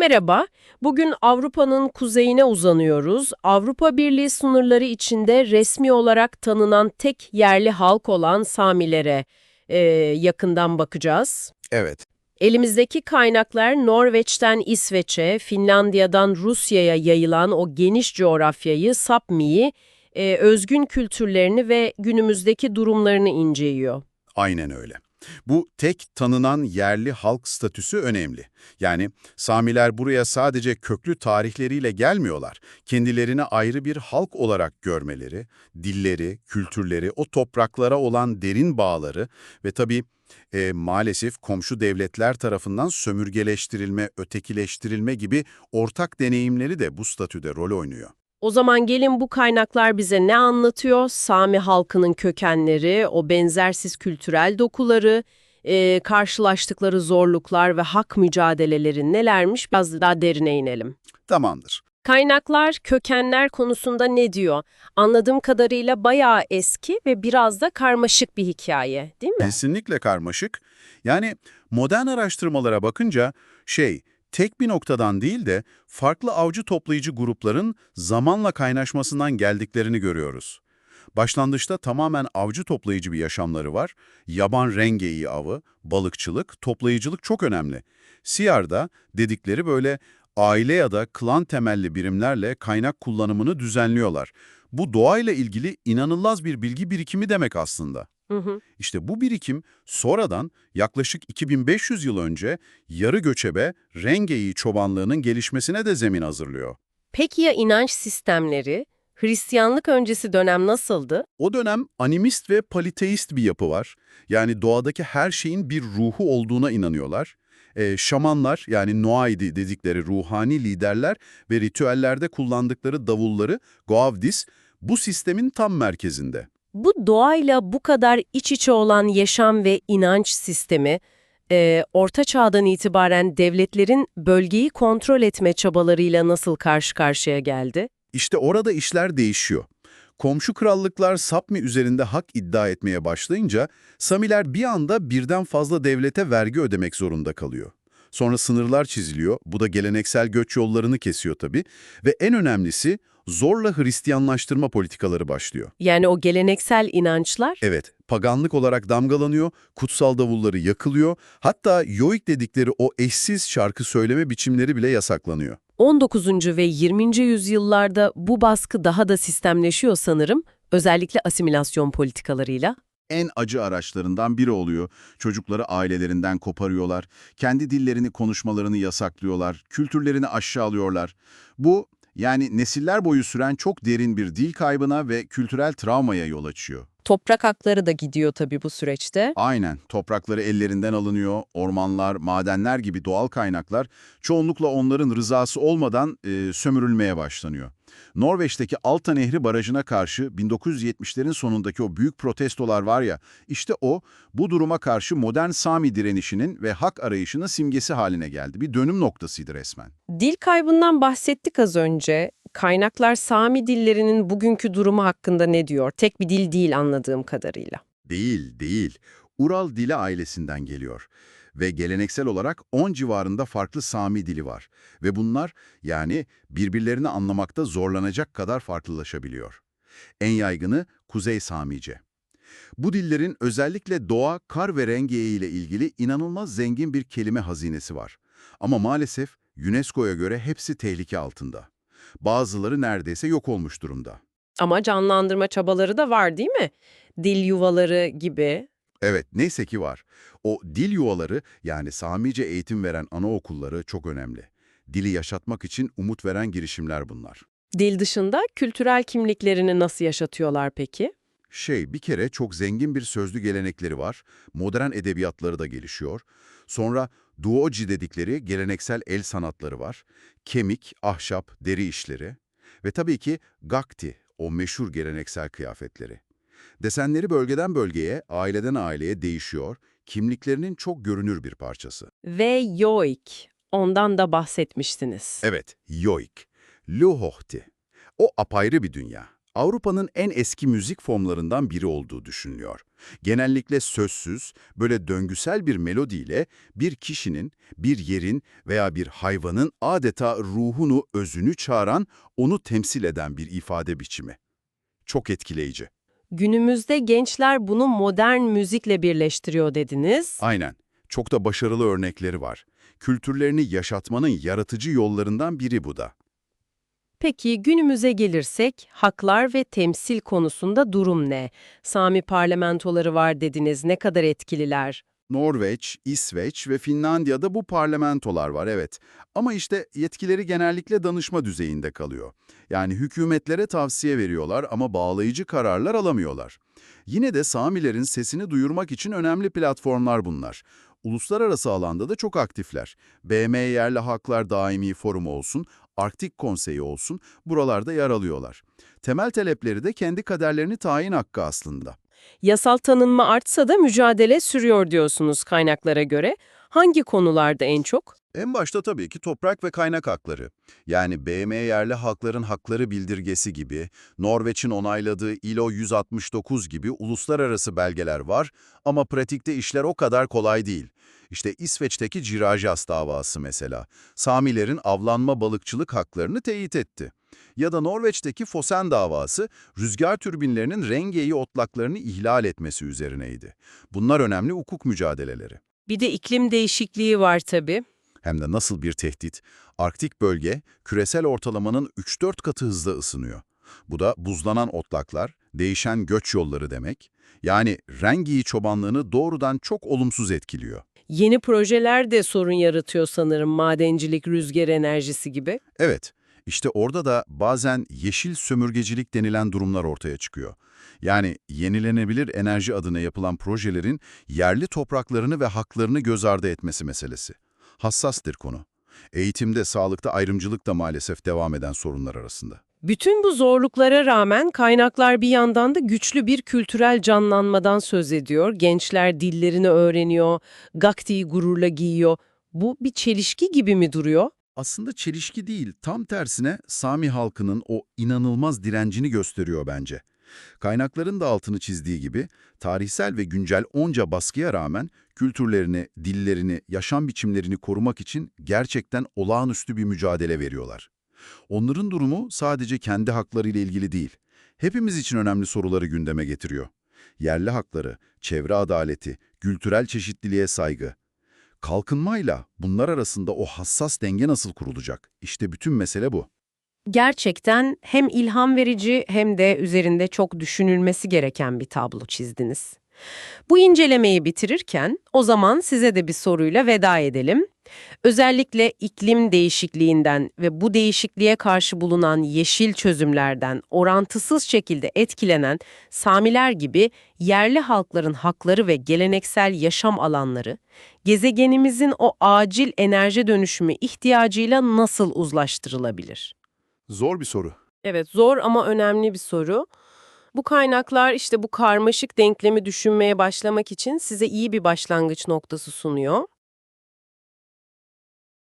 Merhaba, bugün Avrupa'nın kuzeyine uzanıyoruz. Avrupa Birliği sınırları içinde resmi olarak tanınan tek yerli halk olan Samilere e, yakından bakacağız. Evet. Elimizdeki kaynaklar Norveç'ten İsveç'e, Finlandiya'dan Rusya'ya yayılan o geniş coğrafyayı, Sapmi'yi, e, özgün kültürlerini ve günümüzdeki durumlarını inceliyor. Aynen öyle. Bu tek tanınan yerli halk statüsü önemli. Yani Samiler buraya sadece köklü tarihleriyle gelmiyorlar. Kendilerini ayrı bir halk olarak görmeleri, dilleri, kültürleri, o topraklara olan derin bağları ve tabii e, maalesef komşu devletler tarafından sömürgeleştirilme, ötekileştirilme gibi ortak deneyimleri de bu statüde rol oynuyor. O zaman gelin bu kaynaklar bize ne anlatıyor? Sami halkının kökenleri, o benzersiz kültürel dokuları, e, karşılaştıkları zorluklar ve hak mücadeleleri nelermiş biraz daha derine inelim. Tamamdır. Kaynaklar kökenler konusunda ne diyor? Anladığım kadarıyla bayağı eski ve biraz da karmaşık bir hikaye, değil mi? Kesinlikle karmaşık. Yani modern araştırmalara bakınca şey, tek bir noktadan değil de farklı avcı toplayıcı grupların zamanla kaynaşmasından geldiklerini görüyoruz. Başlangıçta tamamen avcı toplayıcı bir yaşamları var. Yaban rengeyi avı, balıkçılık, toplayıcılık çok önemli. Siyar'da dedikleri böyle aile ya da klan temelli birimlerle kaynak kullanımını düzenliyorlar. Bu doğayla ilgili inanılmaz bir bilgi birikimi demek aslında. Hı hı. İşte bu birikim sonradan yaklaşık 2500 yıl önce yarı göçebe Rengeyi çobanlığının gelişmesine de zemin hazırlıyor. Peki ya inanç sistemleri? Hristiyanlık öncesi dönem nasıldı? O dönem animist ve politeist bir yapı var. Yani doğadaki her şeyin bir ruhu olduğuna inanıyorlar. Ee, şamanlar yani Noaidi dedikleri ruhani liderler ve ritüellerde kullandıkları davulları Goavdis bu sistemin tam merkezinde. Bu doğayla bu kadar iç içe olan yaşam ve inanç sistemi, e, Orta Çağ'dan itibaren devletlerin bölgeyi kontrol etme çabalarıyla nasıl karşı karşıya geldi? İşte orada işler değişiyor. Komşu krallıklar Sapmi üzerinde hak iddia etmeye başlayınca Samiler bir anda birden fazla devlete vergi ödemek zorunda kalıyor. Sonra sınırlar çiziliyor, bu da geleneksel göç yollarını kesiyor tabii ve en önemlisi zorla Hristiyanlaştırma politikaları başlıyor. Yani o geleneksel inançlar Evet, paganlık olarak damgalanıyor, kutsal davulları yakılıyor, hatta yoik dedikleri o eşsiz şarkı söyleme biçimleri bile yasaklanıyor. 19. ve 20. yüzyıllarda bu baskı daha da sistemleşiyor sanırım, özellikle asimilasyon politikalarıyla. en acı araçlarından biri oluyor. Çocukları ailelerinden koparıyorlar, kendi dillerini konuşmalarını yasaklıyorlar, kültürlerini aşağılıyorlar. Bu yani nesiller boyu süren çok derin bir dil kaybına ve kültürel travmaya yol açıyor. Toprak hakları da gidiyor tabii bu süreçte. Aynen, toprakları ellerinden alınıyor, ormanlar, madenler gibi doğal kaynaklar çoğunlukla onların rızası olmadan e, sömürülmeye başlanıyor. Norveç'teki Alta Nehri Barajı'na karşı 1970'lerin sonundaki o büyük protestolar var ya, işte o bu duruma karşı modern Sami direnişinin ve hak arayışının simgesi haline geldi. Bir dönüm noktasıydı resmen. Dil kaybından bahsettik az önce. Kaynaklar Sami dillerinin bugünkü durumu hakkında ne diyor? Tek bir dil değil anladığım kadarıyla. Değil, değil. Ural dili ailesinden geliyor. Ve geleneksel olarak 10 civarında farklı Sami dili var. Ve bunlar yani birbirlerini anlamakta zorlanacak kadar farklılaşabiliyor. En yaygını Kuzey Samice. Bu dillerin özellikle doğa, kar ve rengiye ile ilgili inanılmaz zengin bir kelime hazinesi var. Ama maalesef UNESCO'ya göre hepsi tehlike altında. Bazıları neredeyse yok olmuş durumda. Ama canlandırma çabaları da var değil mi? Dil yuvaları gibi. Evet, neyse ki var. O dil yuvaları yani Samice eğitim veren anaokulları çok önemli. Dili yaşatmak için umut veren girişimler bunlar. Dil dışında kültürel kimliklerini nasıl yaşatıyorlar peki? Şey, bir kere çok zengin bir sözlü gelenekleri var, modern edebiyatları da gelişiyor. Sonra duoci dedikleri geleneksel el sanatları var, kemik, ahşap, deri işleri ve tabii ki gakti, o meşhur geleneksel kıyafetleri. Desenleri bölgeden bölgeye, aileden aileye değişiyor, kimliklerinin çok görünür bir parçası. Ve yoik. Ondan da bahsetmiştiniz. Evet, yoik, luhohti. O apayrı bir dünya. Avrupa'nın en eski müzik formlarından biri olduğu düşünülüyor. Genellikle sözsüz, böyle döngüsel bir melodiyle bir kişinin, bir yerin veya bir hayvanın adeta ruhunu, özünü çağıran, onu temsil eden bir ifade biçimi. Çok etkileyici. Günümüzde gençler bunu modern müzikle birleştiriyor dediniz. Aynen. Çok da başarılı örnekleri var. Kültürlerini yaşatmanın yaratıcı yollarından biri bu da. Peki günümüze gelirsek haklar ve temsil konusunda durum ne? Sami parlamentoları var dediniz. Ne kadar etkililer? Norveç, İsveç ve Finlandiya'da bu parlamentolar var evet. Ama işte yetkileri genellikle danışma düzeyinde kalıyor. Yani hükümetlere tavsiye veriyorlar ama bağlayıcı kararlar alamıyorlar. Yine de Samilerin sesini duyurmak için önemli platformlar bunlar. Uluslararası alanda da çok aktifler. BM Yerli Haklar Daimi Forumu olsun, Arktik Konseyi olsun buralarda yer alıyorlar. Temel talepleri de kendi kaderlerini tayin hakkı aslında. Yasal tanınma artsa da mücadele sürüyor diyorsunuz kaynaklara göre. Hangi konularda en çok? En başta tabii ki toprak ve kaynak hakları. Yani BM yerli halkların hakları bildirgesi gibi, Norveç'in onayladığı ILO 169 gibi uluslararası belgeler var ama pratikte işler o kadar kolay değil. İşte İsveç'teki Cirajas davası mesela. Samilerin avlanma balıkçılık haklarını teyit etti. Ya da Norveç'teki Fosen davası, rüzgar türbinlerinin rengeyi otlaklarını ihlal etmesi üzerineydi. Bunlar önemli hukuk mücadeleleri. Bir de iklim değişikliği var tabii. Hem de nasıl bir tehdit? Arktik bölge, küresel ortalamanın 3-4 katı hızla ısınıyor. Bu da buzlanan otlaklar, değişen göç yolları demek. Yani rengiyi çobanlığını doğrudan çok olumsuz etkiliyor. Yeni projeler de sorun yaratıyor sanırım madencilik, rüzgar enerjisi gibi. Evet, işte orada da bazen yeşil sömürgecilik denilen durumlar ortaya çıkıyor. Yani yenilenebilir enerji adına yapılan projelerin yerli topraklarını ve haklarını göz ardı etmesi meselesi. Hassastır konu. Eğitimde, sağlıkta ayrımcılık da maalesef devam eden sorunlar arasında. Bütün bu zorluklara rağmen kaynaklar bir yandan da güçlü bir kültürel canlanmadan söz ediyor. Gençler dillerini öğreniyor, Gakti'yi gururla giyiyor. Bu bir çelişki gibi mi duruyor? Aslında çelişki değil, tam tersine Sami halkının o inanılmaz direncini gösteriyor bence. Kaynakların da altını çizdiği gibi, tarihsel ve güncel onca baskıya rağmen kültürlerini, dillerini, yaşam biçimlerini korumak için gerçekten olağanüstü bir mücadele veriyorlar. Onların durumu sadece kendi haklarıyla ilgili değil, hepimiz için önemli soruları gündeme getiriyor. Yerli hakları, çevre adaleti, kültürel çeşitliliğe saygı. Kalkınmayla bunlar arasında o hassas denge nasıl kurulacak? İşte bütün mesele bu. Gerçekten hem ilham verici hem de üzerinde çok düşünülmesi gereken bir tablo çizdiniz. Bu incelemeyi bitirirken o zaman size de bir soruyla veda edelim. Özellikle iklim değişikliğinden ve bu değişikliğe karşı bulunan yeşil çözümlerden orantısız şekilde etkilenen Samiler gibi yerli halkların hakları ve geleneksel yaşam alanları, gezegenimizin o acil enerji dönüşümü ihtiyacıyla nasıl uzlaştırılabilir? Zor bir soru. Evet, zor ama önemli bir soru. Bu kaynaklar işte bu karmaşık denklemi düşünmeye başlamak için size iyi bir başlangıç noktası sunuyor.